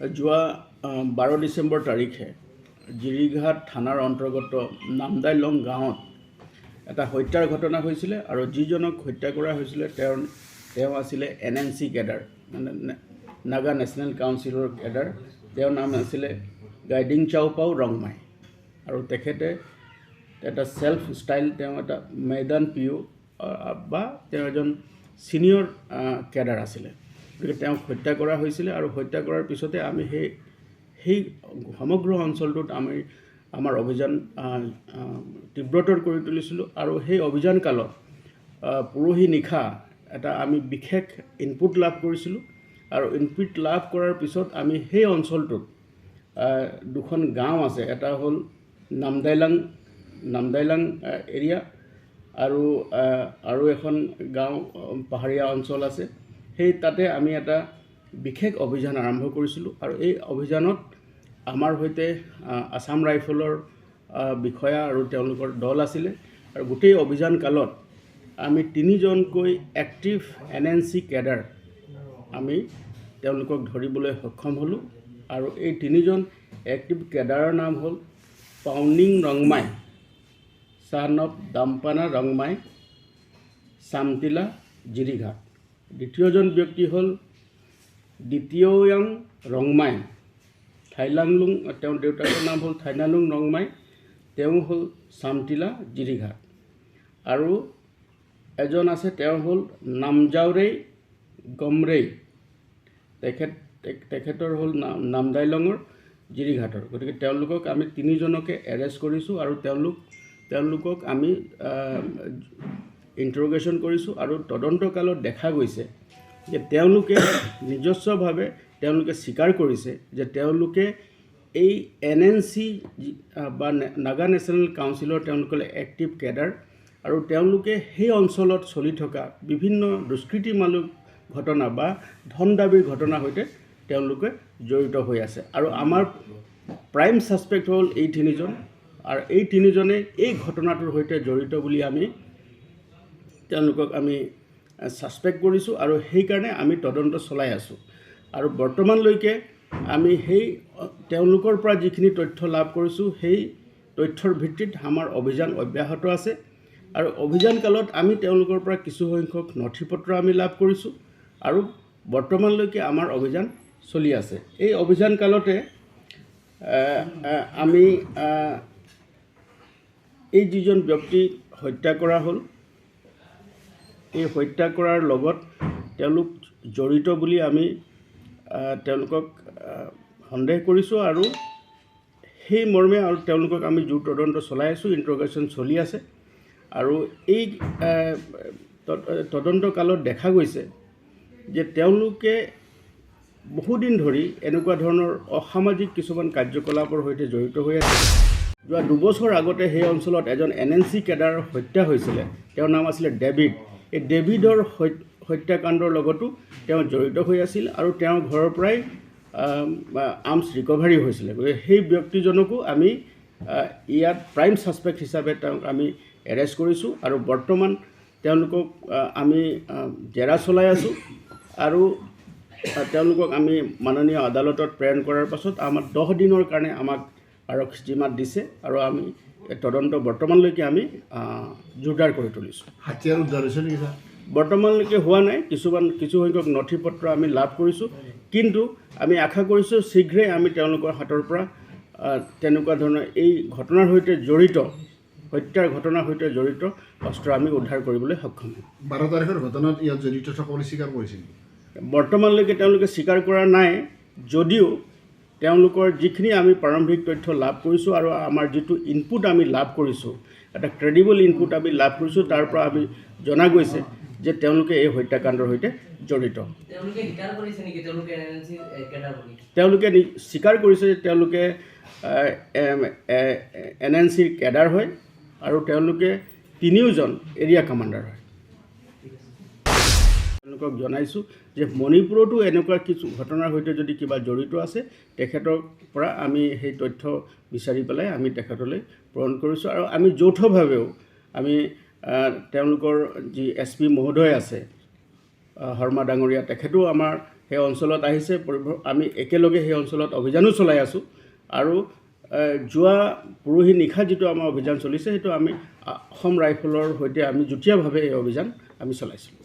যোৱা বাৰ ডিচেম্বৰ তাৰিখে জিৰিঘাট থানাৰ অন্তৰ্গত নামদাইলং গাঁৱত এটা হত্যাৰ ঘটনা হৈছিলে আৰু যিজনক হত্যা কৰা হৈছিলে তেওঁৰ, তেওঁ আছিলে এন এন চি কেডাৰ মানে নাগা নেশ্যনেল কাউন্সিলৰ কেডাৰ, তেওঁৰ নাম আছিলে গাইডিং চাওপাও ৰংমাই আৰু তেখেতে এটা ছেল্ফ ষ্টাইল, তেওঁ এটা মৈদান পি অ' বা তেওঁ এজন ছিনিয়ৰ কেডাৰ আছিলে। গতিকে তেওঁক হত্যা কৰা হৈছিলে আৰু হত্যা কৰাৰ পিছতে আমি সেই সেই সমগ্ৰ অঞ্চলটোত আমি আমাৰ অভিযান তীব্ৰতৰ কৰি তুলিছিলোঁ আৰু সেই অভিযান কালত পৰহি নিশা এটা আমি বিশেষ ইনপুট লাভ কৰিছিলোঁ আৰু ইনপুট লাভ কৰাৰ পিছত আমি সেই অঞ্চলটোত দুখন গাঁও আছে এটা হ'ল নামদাইলাং নামদাইলাং এৰিয়া আৰু আৰু এখন গাঁও পাহাৰীয়া অঞ্চল আছে। সেই তাতে আমি এটা বিশেষ অভিযান আৰম্ভ কৰিছিলোঁ আৰু এই অভিযানত আমাৰ সৈতে আছাম ৰাইফলৰ বিষয়া আৰু তেওঁলোকৰ দল আছিলে। আৰু গোটেই অভিযান কালত আমি তিনিজনকৈ active N N C cadre আমি তেওঁলোকক ধৰিবলৈ সক্ষম হ'লোঁ। আৰু এই তিনিজন এক্টিভ কেডাৰৰ নাম হ'ল পাউনিং ৰংমাই চান অফ দাম্পানা ৰংমাই চামটিলা জিৰিঘাট। দ্বিতীয়জন ব্যক্তি হ'ল দ্বিতীয়য়াং ৰংমাই থাইলাংলুং, তেওঁৰ দেউতাকৰ নাম হ'ল থাইলাংলুং ৰংমাই, তেওঁ হ'ল চামটিলা জিৰিঘাট। আৰু এজন আছে, তেওঁ হ'ল নামজাওৰেই গমৰেই। তেখেত, তেখেতৰ হ'ল নাম নামদাইলঙৰ জিৰিঘাটৰ। গতিকে তেওঁলোকক আমি তিনিজনকে এৰেষ্ট কৰিছোঁ আৰু তেওঁলোক, তেওঁলোকক আমি ইণ্টাৰগেশ্যন কৰিছোঁ আৰু তদন্তকালত দেখা গৈছে যে তেওঁলোকে নিজস্বভাৱে তেওঁলোকে স্বীকাৰ কৰিছে যে তেওঁলোকে এই এন এন চি বা নাগা নেশ্যনেল কাউন্সিলৰ তেওঁলোকে এক্টিভ কেডাৰ আৰু তেওঁলোকে সেই অঞ্চলত চলি থকা বিভিন্ন দুষ্কৃতিমূলক ঘটনা বা ধন দাবীৰ ঘটনাৰ সৈতে তেওঁলোকে জড়িত হৈ আছে। আৰু আমাৰ প্ৰাইম ছাছপেক্ট হ'ল এই তিনিজন। আৰু এই তিনিজনে এই ঘটনাটোৰ সৈতে জড়িত বুলি আমি তেওঁলোকক আমি ছাছপেক্ট কৰিছোঁ আৰু সেইকাৰণে আমি তদন্ত চলাই আছোঁ। আৰু বৰ্তমানলৈকে আমি সেই তেওঁলোকৰ পৰা যিখিনি তথ্য লাভ কৰিছোঁ, সেই তথ্যৰ ভিত্তিত আমাৰ অভিযান অব্যাহত আছে। আৰু অভিযান কালত আমি তেওঁলোকৰ পৰা কিছুসংখ্যক নথি পত্ৰ আমি লাভ কৰিছোঁ আৰু বৰ্তমানলৈকে আমাৰ অভিযান চলি আছে। এই অভিযান কালতে আমি এই যিজন ব্যক্তিক হত্যা কৰা হ'ল এই হত্যা কৰাৰ লগত তেওঁলোক জড়িত বুলি আমি তেওঁলোকক সন্দেহ কৰিছোঁ আৰু সেই মৰ্মে আৰু তেওঁলোকক আমি জোৰ তদন্ত চলাই আছোঁ ইণ্টাৰগেশ্যন চলি আছে। আৰু এই আহ, ত- তদন্ত কালত দেখা গৈছে যে তেওঁলোকে বহুদিন ধৰি এনেকুৱা ধৰণৰ অসামাজিক কিছুমান কাৰ্যকলাপৰ সৈতে জড়িত হৈ আছে। যোৱা দুবছৰ আগতে সেই অঞ্চলত এজন এন এন চি কেডাৰৰ হত্যা হৈছিলে। তেওঁৰ নাম আছিলে ডেভিড এই ডেভিডৰ হত্যাকাণ্ডৰ লগতো তেওঁ জড়িত হৈ আছিল আৰু তেওঁৰ ঘৰৰ পৰাই আৰ্মছ ৰিকভাৰী হৈছিলে। গতিকে সেই ব্যক্তিজনকো আমি ইয়াত প্ৰাইম ছাছপেক্ট হিচাপে তেওঁক আমি এৰেষ্ট কৰিছোঁ আৰু বৰ্তমান তেওঁলোকক আমি জেৰা চলাই আছোঁ আৰু তেওঁলোকক আমি মাননীয় আদালতত প্ৰেৰণ কৰাৰ পাছত আমাক দহ দিনৰ কাৰণে আমাক আৰক্ষী জিমাত দিছে আৰু আমি তদন্ত বৰ্তমানলৈকে আমি জোৰদাৰ কৰি তুলিছোঁ। হাতিয়াৰ উদ্ধাৰ হৈছে নেকি ছাৰ? বৰ্তমানলৈকে হোৱা নাই কিছুমান কিছুসংখ্যক নথি পত্ৰ আমি লাভ কৰিছোঁ কিন্তু আমি আশা কৰিছোঁ শীঘ্ৰেই আমি তেওঁলোকৰ হাতৰ পৰা তেনেকুৱা ধৰণৰ এই ঘটনাৰ সৈতে জড়িত হত্যাৰ ঘটনাৰ সৈতে জড়িত অস্ত্ৰ আমি উদ্ধাৰ কৰিবলৈ সক্ষম হ'ম। বাৰ তাৰিখৰ ঘটনাত ইয়াত জড়িত থকা বুলি স্বীকাৰ কৰিছে নেকি? বৰ্তমানলৈকে তেওঁলোকে স্বীকাৰ কৰা নাই যদিও তেওঁলোকৰ যিখিনি আমি প্ৰাৰম্ভিক তথ্য লাভ কৰিছোঁ আৰু আমাৰ যিটো ইনপুট আমি লাভ কৰিছোঁ এটা ক্ৰেডিবল ইনপুট আমি লাভ কৰিছোঁ তাৰ পৰা আমি জনা গৈছে যে তেওঁলোকে এই হত্যাকাণ্ডৰ সৈতে জড়িত তেওঁলোকে স্বীকাৰ কৰিছে যে তেওঁলোকে এন এন চিৰ কেডাৰ হয় আৰু তেওঁলোকে তিনিওজন এৰিয়া কামাণ্ডাৰ হয় তেওঁলোকক জনাইছোঁ যে মণিপুৰতো এনেকুৱা কিছু ঘটনাৰ সৈতে যদি কিবা জড়িত আছে, তেখেতৰ পৰা আমি সেই তথ্য বিচাৰি পেলাই আমি তেখেতলৈ প্ৰেৰণ কৰিছোঁ আৰু আমি যৌথভাৱেও আমি তেওঁলোকৰ যি এছ পি মহোদয় আছে শৰ্মা ডাঙৰীয়া, তেখেতো আমাৰ সেই অঞ্চলত আহিছে আমি একেলগে সেই অঞ্চলত অভিযানো চলাই আছোঁ আৰু যোৱা পৰহি নিশা যিটো আমাৰ অভিযান চলিছে, সেইটো আমি অসম ৰাইফলৰ সৈতে আমি যুটীয়াভাৱে এই অভিযান আমি চলাইছিলোঁ।